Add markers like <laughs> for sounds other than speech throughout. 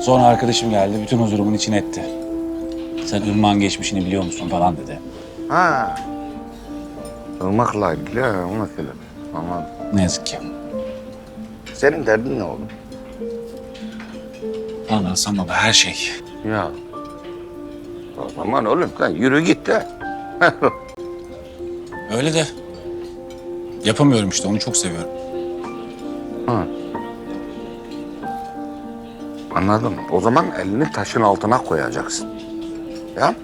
Sonra arkadaşım geldi, bütün huzurumun içine etti. Sen ırmağın geçmişini biliyor musun falan dedi. Ha. Irmakla ilgili ha, o mesele. Anladım. Ne yazık ki. Senin derdin ne oldu? Anlarsam baba her şey. Ya. O zaman oğlum sen yürü git de. Öyle de yapamıyorum işte, onu çok seviyorum. Anladım. O zaman elini taşın altına koyacaksın. Ya?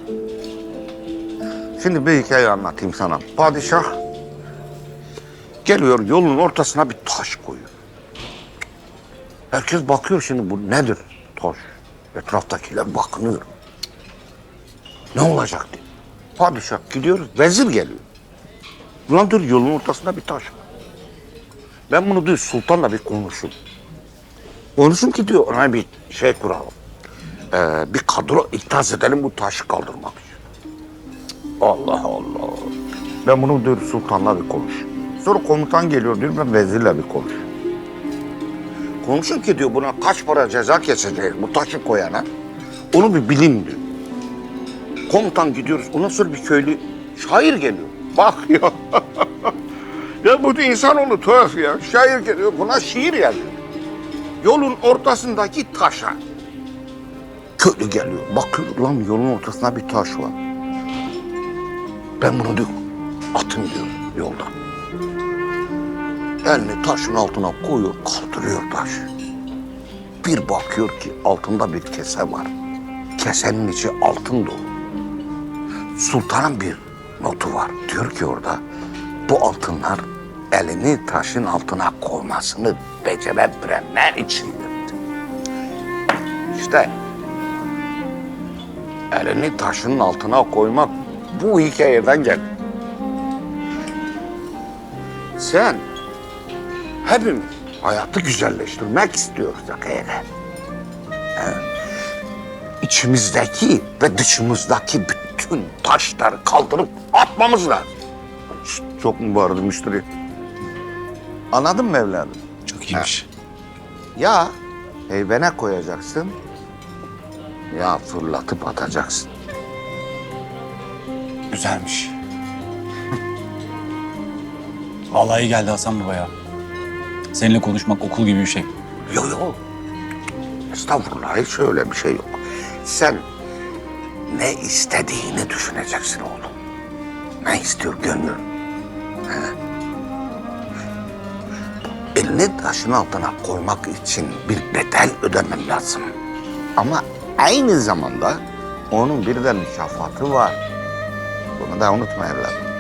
Şimdi bir hikaye anlatayım sana. Padişah geliyor yolun ortasına bir taş koyuyor. Herkes bakıyor şimdi bu nedir taş? Etraftakiler bakınıyor. Ne olacak diye. Padişah gidiyor, vezir geliyor. Ulan dur yolun ortasında bir taş. Ben bunu diyor sultanla bir Konuşun ki diyor ona bir şey kuralım. Ee, bir kadro ikaz edelim bu taşı kaldırmak için. Allah Allah. Ben bunu diyor sultanla bir konuş. Sonra komutan geliyor diyor ben vezirle bir konuş. Konuşun ki diyor buna kaç para ceza keseceğiz bu taşı koyana. Onu bir bilin diyor. Komutan gidiyoruz. Ondan sonra bir köylü şair geliyor. Bak ya. <laughs> ya bu insanoğlu tuhaf ya. Şair geliyor buna şiir yazıyor yolun ortasındaki taşa. Köylü geliyor. Bakıyor lan yolun ortasında bir taş var. Ben bunu diyor atın diyor yolda. Elini taşın altına koyuyor, kaldırıyor taşı. Bir bakıyor ki altında bir kese var. Kesenin içi altın dolu. Sultanın bir notu var. Diyor ki orada bu altınlar elini taşın altına koymasını becerebilenler içindir. İşte elini taşın altına koymak bu hikayeden geldi. Sen hepimiz hayatı güzelleştirmek istiyorsak eğer he, içimizdeki ve dışımızdaki bütün taşları kaldırıp atmamız lazım. Çok mu bağırdı müşteri? Anladın mı evladım? Çok iyiymiş. Ya heybene koyacaksın ya fırlatıp atacaksın. Güzelmiş. Vallahi iyi geldi Hasan Baba ya. Seninle konuşmak okul gibi bir şey. Yok yok. Estağfurullah hiç öyle bir şey yok. Sen ne istediğini düşüneceksin oğlum. Ne istiyor gönlün? He? Elini taşın altına koymak için bir bedel ödemen lazım. Ama aynı zamanda onun bir de mükafatı var. Bunu da unutma evladım.